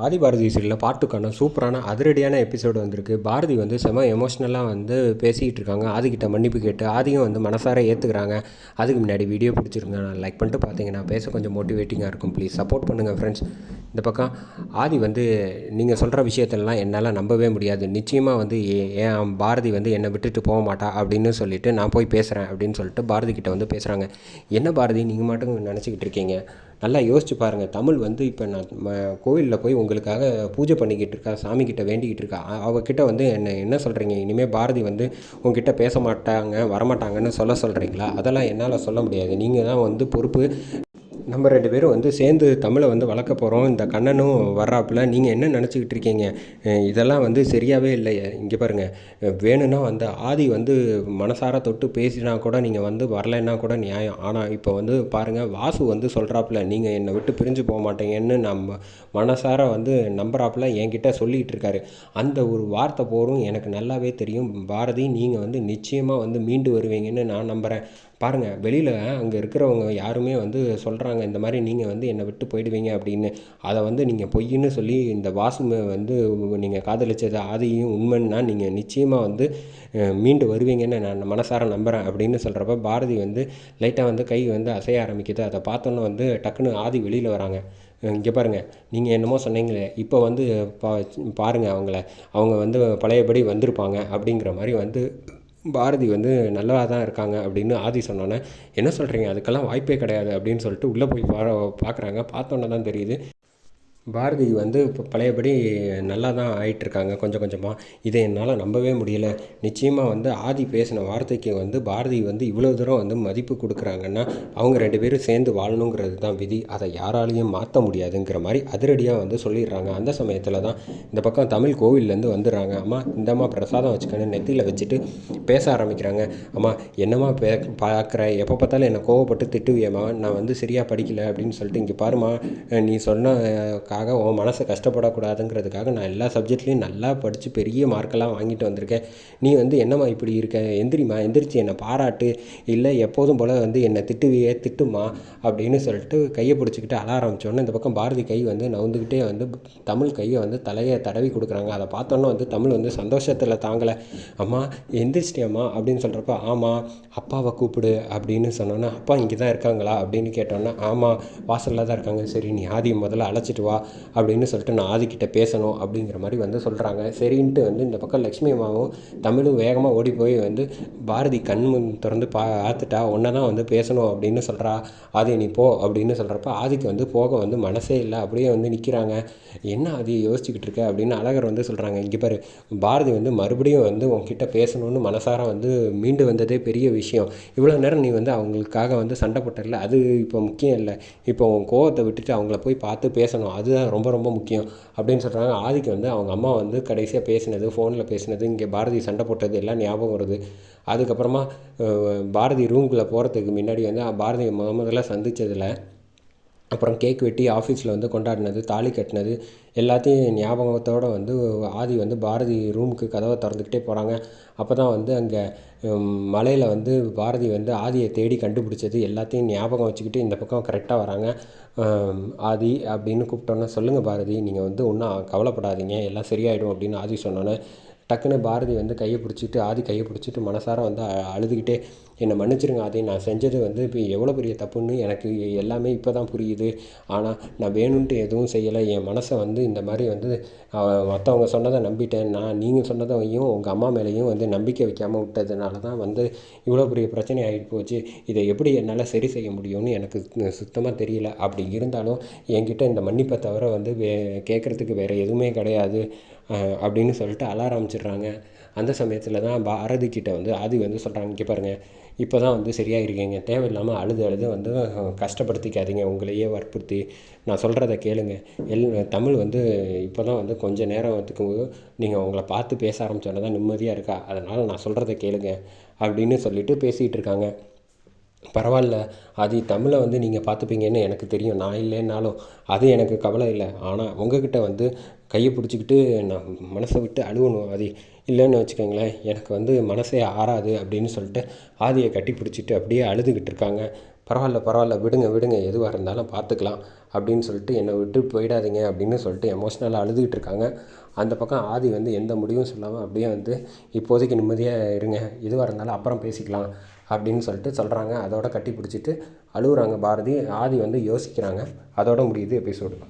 ஆதி பாரதி சீரியலில் பாட்டுக்கான சூப்பரான அதிரடியான எபிசோடு வந்திருக்கு. பாரதி வந்து செம எமோஷ்னலாக வந்து பேசிக்கிட்டு இருக்காங்க ஆதிக்கிட்ட மன்னிப்பு கேட்டு ஆதியும் வந்து மனசார ஏற்றுக்கிறாங்க அதுக்கு முன்னாடி வீடியோ பிடிச்சிருங்க நான் லைக் பண்ணிட்டு பார்த்தீங்கன்னா பேச கொஞ்சம் மோட்டிவேட்டிங்காக இருக்கும். ப்ளீஸ் சப்போர்ட் பண்ணுங்கள் ஃப்ரெண்ட்ஸ் இந்த பக்கம் ஆதி வந்து நீங்கள் சொல்கிற விஷயத்தெல்லாம் என்னால் நம்பவே முடியாது. நிச்சயமாக வந்து ஏ- ஏன் பாரதி வந்து என்னை விட்டுட்டு போக மாட்டா அப்படின்னு சொல்லிட்டு நான் போய் பேசுகிறேன் அப்படின்னு சொல்லிட்டு பாரதி கிட்ட வந்து பேசுகிறாங்க என்ன பாரதி? நீங்கள் மட்டும் நினச்சிக்கிட்டு இருக்கீங்க நல்லா யோசிச்சு பாருங்கள் தமிழ் வந்து இப்போ நான் கோவிலில் போய் உங்களுக்காக பூஜை பண்ணிக்கிட்டு இருக்கா சாமி கிட்ட வேண்டிக்கிட்டு இருக்கா அவகிட்ட வந்து என்ன என்ன சொல்கிறீங்க இனிமேல் பாரதி வந்து உங்ககிட்ட பேச மாட்டாங்க வரமாட்டாங்கன்னு சொல்ல சொல்கிறீங்களா அதெல்லாம் என்னால் சொல்ல முடியாது. நீங்கள் தான் வந்து பொறுப்பு நம்ம ரெண்டு பேரும் வந்து சேர்ந்து தமிழை வந்து வளர்க்க போகிறோம் இந்த கண்ணனும் வர்றாப்புல. நீங்கள் என்ன நினச்சிக்கிட்டு இருக்கீங்க? இதெல்லாம் வந்து சரியாகவே இல்லை இங்கே பாருங்கள் வேணும்னா வந்து ஆதி வந்து மனசார தொட்டு பேசினா கூட நீங்கள் வந்து வரலைன்னா கூட நியாயம். ஆனால் இப்போ வந்து பாருங்கள் வாசு வந்து சொல்கிறாப்புல நீங்கள் என்னை விட்டு பிரிஞ்சு போக மாட்டீங்கன்னு நம்ம மனசார வந்து நம்புறாப்புல என்கிட்ட சொல்லிகிட்டு இருக்காரு. அந்த ஒரு வார்த்தை போரும். எனக்கு நல்லாவே தெரியும். பாரதி நீங்கள் வந்து நிச்சயமாக வந்து மீண்டு வருவீங்கன்னு நான் நம்புகிறேன் பாருங்கள் வெளியில் அங்கே இருக்கிறவங்க யாருமே வந்து சொல்கிறாங்க இந்த மாதிரி நீங்கள் வந்து என்னை விட்டு போயிடுவீங்க அப்படின்னு. அதை வந்து நீங்கள் பொய்ன்னு சொல்லி இந்த வாசுமை வந்து நீங்கள் காதலிச்சது ஆதியும் உண்மைன்னா நீங்கள் நிச்சயமாக வந்து மீண்டு வருவீங்கன்னு நான் மனசார நம்புகிறேன் அப்படின்னு சொல்கிறப்ப பாரதி வந்து லைட்டாக வந்து கை வந்து அசைய ஆரம்பிக்குது. அதை பார்த்தோன்னே வந்து டக்குன்னு ஆதி வெளியில் வராங்க. இங்கே பாருங்கள் நீங்கள் என்னமோ சொன்னீங்களே இப்போ வந்து பா பாருங்கள் அவங்கள. அவங்க வந்து பழையபடி வந்திருப்பாங்க அப்படிங்கிற மாதிரி வந்து பாரதி வந்து நல்லா தான் இருக்காங்க அப்படின்னு ஆதி சொன்னோன்னே என்ன சொல்கிறீங்க அதுக்கெல்லாம் வாய்ப்பே கிடையாது அப்படின்னு சொல்லிட்டு உள்ளே போய் பா பார்க்குறாங்க பார்த்தோன்னே தான் தெரியுது. பாரதி வந்து இப்போ பழையபடி நல்லா தான் ஆயிட்டிருக்காங்க. கொஞ்சம் கொஞ்சமாக இதை என்னால் நம்பவே முடியல. நிச்சயமாக வந்து ஆதி பேசின வார்த்தைக்கு வந்து பாரதி வந்து இவ்வளோ தூரம் வந்து மதிப்பு கொடுக்குறாங்கன்னா அவங்க ரெண்டு பேரும் சேர்ந்து வாழணுங்கிறது தான் விதி. அதை யாராலையும் மாற்ற முடியாதுங்கிற மாதிரி அதிரடியாக வந்து சொல்லிடுறாங்க. அந்த சமயத்தில் தான் இந்த பக்கம் தமிழ் கோவில்லேருந்து வந்துடுறாங்க. அம்மா இந்தம்மா பிரசாதம் வச்சுக்கணும் நெத்தியில் வச்சுட்டு பேச ஆரம்பிக்கிறாங்க. அம்மா என்னம்மா பே பார்க்குற? எப்போ பார்த்தாலும் என்னை கோவப்பட்டு திட்டுவியம்மா. நான் வந்து சரியாக படிக்கலை அப்படின்னு சொல்லிட்டு இங்கே பாருமா நீ சொன்ன சொன்னக்காக உன் மனசை கஷ்டப்படக்கூடாதுங்கிறதுக்காக நான் எல்லா சப்ஜெக்ட்லேயும் நல்லா படித்து பெரிய மார்க்கெல்லாம் வாங்கிட்டு வந்திருக்கேன். நீ வந்து என்னம்மா இப்படி இருக்க? எந்திரிம்மா எந்திரிச்சு என்னை பாராட்டு. இல்லை எப்போதும் போல் வந்து என்னை திட்டுவியே திட்டுமா அப்படின்னு சொல்லிட்டு கையை பிடிச்சிக்கிட்டு அழ ஆரம்பித்தோன்னே இந்த பக்கம் பாரதி கை வந்து நவுந்துக்கிட்டே வந்து தமிழ் கையை வந்து தலையை தடவி கொடுக்குறாங்க. அதை பார்த்தோன்னே வந்து தமிழ் வந்து சந்தோஷத்தில் தாங்கலை. அம்மா எந்திரிச்சிட்டியம்மா அப்படின்னு சொல்கிறப்ப ஆமாம் அப்பாவை கூப்பிடு அப்படின்னு சொன்னோன்னே அப்பா இங்கே தான் இருக்காங்களா? அப்படின்னு கேட்டோன்னே ஆமாம் வாசலில் தான் இருக்காங்க. சரி நீ ஆதி முதல்ல அழைச்சிட்டு வா. அப்படின்னு சொல்லிட்டு நான் ஆதிக்கிட்ட பேசணும் அப்படிங்கிற மாதிரி வந்து சொல்கிறாங்க சரின்ட்டு வந்து இந்த பக்கம் லக்ஷ்மி அம்மாவும் தமிழும் வேகமாக ஓடி போய் வந்து பாரதி கண் முன் திறந்து பா பார்த்துட்டா ஒன்றை தான் வந்து பேசணும் அப்படின்னு சொல்கிறா ஆதி நீ போ அப்படின்னு சொல்கிறப்ப ஆதிக்கு வந்து போக வந்து மனசே இல்லை. அப்படியே வந்து நிற்கிறாங்க என்ன ஆதி யோசிச்சுக்கிட்டு இருக்க அப்படின்னு அழகர் வந்து சொல்கிறாங்க இங்கே பாரு பாரதி வந்து மறுபடியும் வந்து உங்ககிட்ட பேசணும்னு மனசார வந்து மீண்டு வந்ததே பெரிய விஷயம். இவ்வளோ நேரம் நீ வந்து அவங்களுக்காக வந்து சண்டை போட்டல அது இப்போ முக்கியம் இல்லை. இப்போ உன் கோவத்தை விட்டுட்டு அவங்கள போய் பார்த்து பேசணும். அது அதுதான் ரொம்ப ரொம்ப முக்கியம் அப்படின்னு சொல்கிறாங்க ஆதிக்கு வந்து அவங்க அம்மா வந்து கடைசியாக பேசினது ஃபோனில் பேசினது இங்கே பாரதி சண்டை போட்டது எல்லாம் ஞாபகம் வருது. அதுக்கப்புறமா பாரதி ரூம்குள்ளே போகிறதுக்கு முன்னாடி வந்து பாரதி முத முதல்ல சந்தித்ததில் அப்புறம் கேக் வெட்டி ஆஃபீஸில் வந்து கொண்டாடினது தாலி கட்டினது எல்லாத்தையும் ஞாபகத்தோடு வந்து ஆதி வந்து பாரதி ரூமுக்கு கதவை திறந்துக்கிட்டே போகிறாங்க அப்போ தான் வந்து அங்கே மலையில் வந்து பாரதி வந்து ஆதியை தேடி கண்டுபிடிச்சது. எல்லாத்தையும் ஞாபகம் வச்சுக்கிட்டு இந்த பக்கம் கரெக்டாக வராங்க. ஆதி அப்படின்னு கூப்பிட்டோன்னே சொல்லுங்கள் பாரதி நீங்கள் வந்து ஒன்றும் கவலைப்படாதீங்க. எல்லாம் சரியாயிடும் அப்படின்னு ஆதி சொன்னோன்னே டக்குன்னு பாரதி வந்து கையை பிடிச்சிட்டு ஆதி கையை பிடிச்சிட்டு மனசார வந்து அழுதுகிட்டே என்னை மன்னிச்சிருங்க ஆதி நான் செஞ்சது வந்து இப்போ எவ்வளோ பெரிய தப்புன்னு எனக்கு எல்லாமே இப்போ தான் புரியுது. ஆனால் நான் வேணும்ன்ட்டு எதுவும் செய்யலை. என் மனசை வந்து இந்த மாதிரி வந்து மற்றவங்க சொன்னதை நம்பிட்டேன். நான் நீங்கள் சொன்னதையும் உங்கள் அம்மா மேலேயும் வந்து நம்பிக்கை வைக்காமல் விட்டதுனால தான் வந்து இவ்வளோ பெரிய பிரச்சனை ஆகிட்டு போச்சு. இதை எப்படி என்னால் சரி செய்ய முடியும்னு எனக்கு சுத்தமாக தெரியல. அப்படி இருந்தாலும் என்கிட்ட இந்த மன்னிப்பை தவிர வந்து வே கேட்குறதுக்கு வேறு எதுவுமே கிடையாது. அப்படின்னு சொல்லிட்டு அழ வச்சிடுறாங்க அந்த சமயத்தில் தான் பாரதி கிட்ட வந்து ஆதி வந்து சொல்கிறாங்க இங்கே பாருங்கள் இப்போ தான் வந்து சரியாக இருக்கீங்க தேவையில்லாமல் அழுது அழுது வந்து கஷ்டப்படுத்திக்காதீங்க. உங்களையே வற்புறுத்தி நான் சொல்கிறத கேளுங்க. எல் தமிழ் வந்து இப்போ தான் வந்து கொஞ்ச நேரத்துக்கு நீங்கள் உங்களை பார்த்து பேச ஆரம்பிச்சோன்னே தான் நிம்மதியாக இருக்கா? அதனால் நான் சொல்கிறத கேளுங்க அப்படின்னு சொல்லிட்டு பேசிகிட்டு இருக்காங்க. பரவாயில்ல. அது தமிழை வந்து நீங்கள் பார்த்துப்பீங்கன்னு எனக்கு தெரியும். நான் இல்லைன்னாலும் அது எனக்கு கவலை இல்லை. ஆனால் உங்கக்கிட்ட வந்து கையை பிடிச்சிக்கிட்டு நான் மனசை விட்டு அழுகணும். ஆதி இல்லைன்னு வச்சுக்கோங்களேன். எனக்கு வந்து மனசே ஆறாது அப்படின்னு சொல்லிட்டு ஆதியை கட்டி பிடிச்சிட்டு அப்படியே அழுதுகிட்டு இருக்காங்க. பரவாயில்ல பரவாயில்ல. விடுங்க விடுங்க. எதுவாக இருந்தாலும் பார்த்துக்கலாம் அப்படின்னு சொல்லிட்டு என்னை விட்டு போயிடாதீங்க அப்படின்னு சொல்லிட்டு எமோஷ்னலாக அழுதுகிட்டு இருக்காங்க. அந்த பக்கம் ஆதி வந்து எந்த முடிவும் சொல்லாமல் அப்படியே வந்து இப்போதைக்கு நிம்மதியாக இருங்க. எதுவாக இருந்தாலும் அப்புறம் பேசிக்கலாம். அப்படின்னு சொல்லிட்டு சொல்கிறாங்க அதோட கட்டி பிடிச்சிட்டு அழுகுறாங்க பாரதி. ஆதி வந்து யோசிக்கிறாங்க. அதோடு முடியுது எபிசோடு.